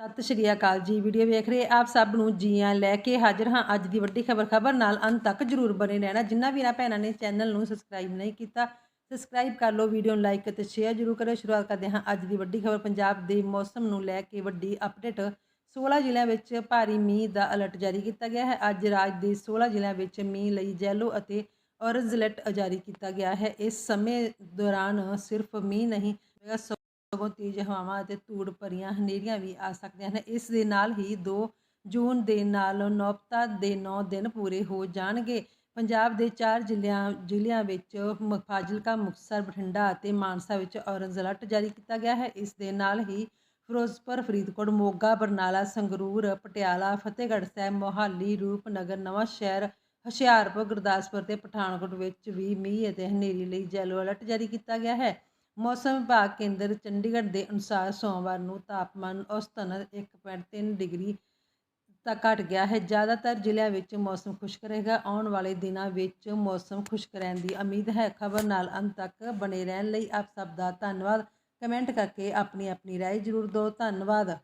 ਸਤਿ ਸ਼੍ਰੀ ਅਕਾਲ ਜੀ। ਵੀਡੀਓ ਵੇਖ ਰਹੇ ਆਪ ਸਭ ਨੂੰ ਜੀਆਂ ਲੈ ਕੇ ਹਾਜ਼ਰ ਹਾਂ। ਅੱਜ ਦੀ ਵੱਡੀ ਖਬਰ ਖਬਰ ਨਾਲ ਅੰਤ ਤੱਕ ਜਰੂਰ ਬਣੇ ਰਹਿਣਾ। ਜਿੰਨਾ ਵੀਰਾਂ ਭੈਣਾਂ ਨੇ ਚੈਨਲ ਨੂੰ ਸਬਸਕ੍ਰਾਈਬ ਨਹੀਂ ਕੀਤਾ, ਸਬਸਕ੍ਰਾਈਬ ਕਰ ਲਓ ਵੀਡੀਓ ਨੂੰ ਲਾਈਕ ਅਤੇ ਸ਼ੇਅਰ ਜਰੂਰ ਕਰਿਓ। ਸ਼ੁਰੂਆਤ ਕਰਦੇ ਹਾਂ ਅੱਜ ਦੀ ਵੱਡੀ ਖਬਰ। ਪੰਜਾਬ ਦੇ ਮੌਸਮ ਨੂੰ ਲੈ ਕੇ ਵੱਡੀ ਅਪਡੇਟ। 16 ਜ਼ਿਲ੍ਹਿਆਂ ਵਿੱਚ ਭਾਰੀ ਮੀਂਹ ਦਾ ਅਲਰਟ ਜਾਰੀ ਕੀਤਾ ਗਿਆ ਹੈ। ਅੱਜ ਰਾਜ ਦੇ 16 ਜ਼ਿਲ੍ਹਿਆਂ ਵਿੱਚ ਮੀਂਹ ਲਈ ਜੈਲੋ ਅਤੇ ਔਰੰਜ ਅਲਰਟ ਜਾਰੀ ਕੀਤਾ ਗਿਆ ਹੈ। ਇਸ ਸਮੇਂ ਦੌਰਾਨ ਸਿਰਫ ਮੀਂਹ ਨਹੀਂ ਹੋਵੇਗਾ ਸਗੋਂ ਤੇਜ਼ ਹਵਾਵਾਂ ਅਤੇ ਧੂੜ ਭਰੀਆਂ ਹਨੇਰੀਆਂ ਵੀ ਆ ਸਕਦੀਆਂ ਹਨ। ਇਸ ਦੇ ਨਾਲ ਹੀ 2 ਜੂਨ ਦੇ ਨਾਲ ਨੌਬਤਾ ਦੇ 9 ਦਿਨ ਪੂਰੇ ਹੋ ਜਾਣਗੇ। ਪੰਜਾਬ ਦੇ ਚਾਰ ਜ਼ਿਲ੍ਹਿਆਂ ਜ਼ਿਲ੍ਹਿਆਂ ਵਿੱਚ ਫਾਜ਼ਿਲਕਾ, ਮੁਕਤਸਰ, ਬਠਿੰਡਾ ਅਤੇ ਮਾਨਸਾ ਵਿੱਚ ਔਰੰਜ ਅਲਰਟ ਜਾਰੀ ਕੀਤਾ ਗਿਆ ਹੈ। ਇਸ ਦੇ ਨਾਲ ਹੀ ਫਿਰੋਜ਼ਪੁਰ, ਫਰੀਦਕੋਟ, ਮੋਗਾ, ਬਰਨਾਲਾ, ਸੰਗਰੂਰ, ਪਟਿਆਲਾ, ਫਤਿਹਗੜ੍ਹ ਸਾਹਿਬ, ਮੋਹਾਲੀ, ਰੂਪਨਗਰ, ਨਵਾਂ ਸ਼ਹਿਰ, ਹੁਸ਼ਿਆਰਪੁਰ, ਗੁਰਦਾਸਪੁਰ ਤੇ ਪਠਾਨਕੋਟ ਵਿੱਚ ਵੀ ਮੀਂਹ ਅਤੇ ਹਨੇਰੀ ਲਈ ਯੈਲੋ ਅਲਰਟ ਜਾਰੀ ਕੀਤਾ ਗਿਆ ਹੈ। ਮੌਸਮ ਵਿਭਾਗ ਕੇਂਦਰ ਚੰਡੀਗੜ੍ਹ ਦੇ ਅਨੁਸਾਰ ਸੋਮਵਾਰ ਨੂੰ ਤਾਪਮਾਨ ਔਸਤਨ 1.3 ਡਿਗਰੀ ਤੱਕ ਘਟ ਗਿਆ ਹੈ ਜ਼ਿਆਦਾਤਰ ਜ਼ਿਲ੍ਹਿਆਂ ਵਿੱਚ ਮੌਸਮ ਖੁਸ਼ਕ ਰਹੇਗਾ ਆਉਣ ਵਾਲੇ ਦਿਨਾਂ ਵਿੱਚ ਮੌਸਮ ਖੁਸ਼ਕ ਰਹਿਣ ਦੀ ਉਮੀਦ ਹੈ ਖਬਰ ਨਾਲ ਅੰਤ ਤੱਕ ਬਣੇ ਰਹਿਣ ਲਈ ਆਪ ਸਭ ਦਾ ਧੰਨਵਾਦ ਕਮੈਂਟ ਕਰਕੇ ਆਪਣੀ ਆਪਣੀ رائے ਜ਼ਰੂਰ ਦਿਓ ਧੰਨਵਾਦ